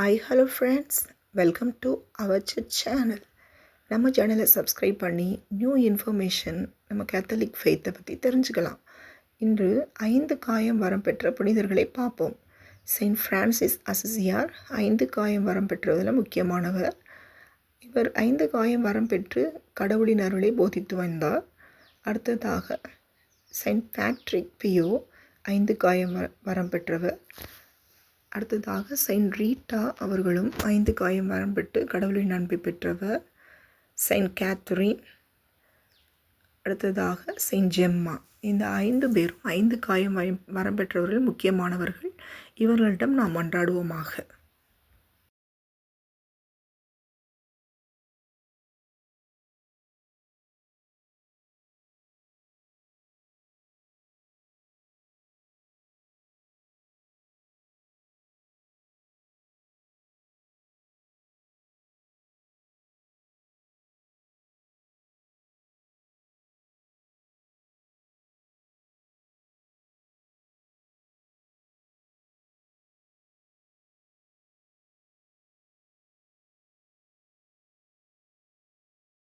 Hi hello friends welcome to our channel நம்ம சேனலை subscribe பண்ணி நியூ இன்ஃபர்மேஷன் நம்ம கேத்தலிக் ஃபெய்த்தை பற்றி தெரிஞ்சுக்கலாம். இன்று ஐந்து காயம் வரம் பெற்ற புனிதர்களை பார்ப்போம். செயின்ட் ஃப்ரான்சிஸ் அசிசியார் ஐந்து காயம் வரம் பெற்றதில் முக்கியமானவர். இவர் ஐந்து காயம் வரம் பெற்று கடவுளின் அருளை போதித்து வந்தார். அடுத்ததாக செயின்ட் பேட்ரிக் பியோ ஐந்து காயம் வரம் பெற்றவர். அடுத்ததாக செயின்ட் ரீட்டா அவர்களும் ஐந்து காயம் வரம்பட்டு கடவுளின் அன்பை பெற்றவர். செயின்ட் கேத்ரின் அடுத்ததாக செயின்ட் ஜெம்மா. இந்த ஐந்து பேரும் ஐந்து காயம் வரம் வரம்பெற்றவர்கள் முக்கியமானவர்கள். இவர்களிடம் நாம் மன்றாடுவோமாக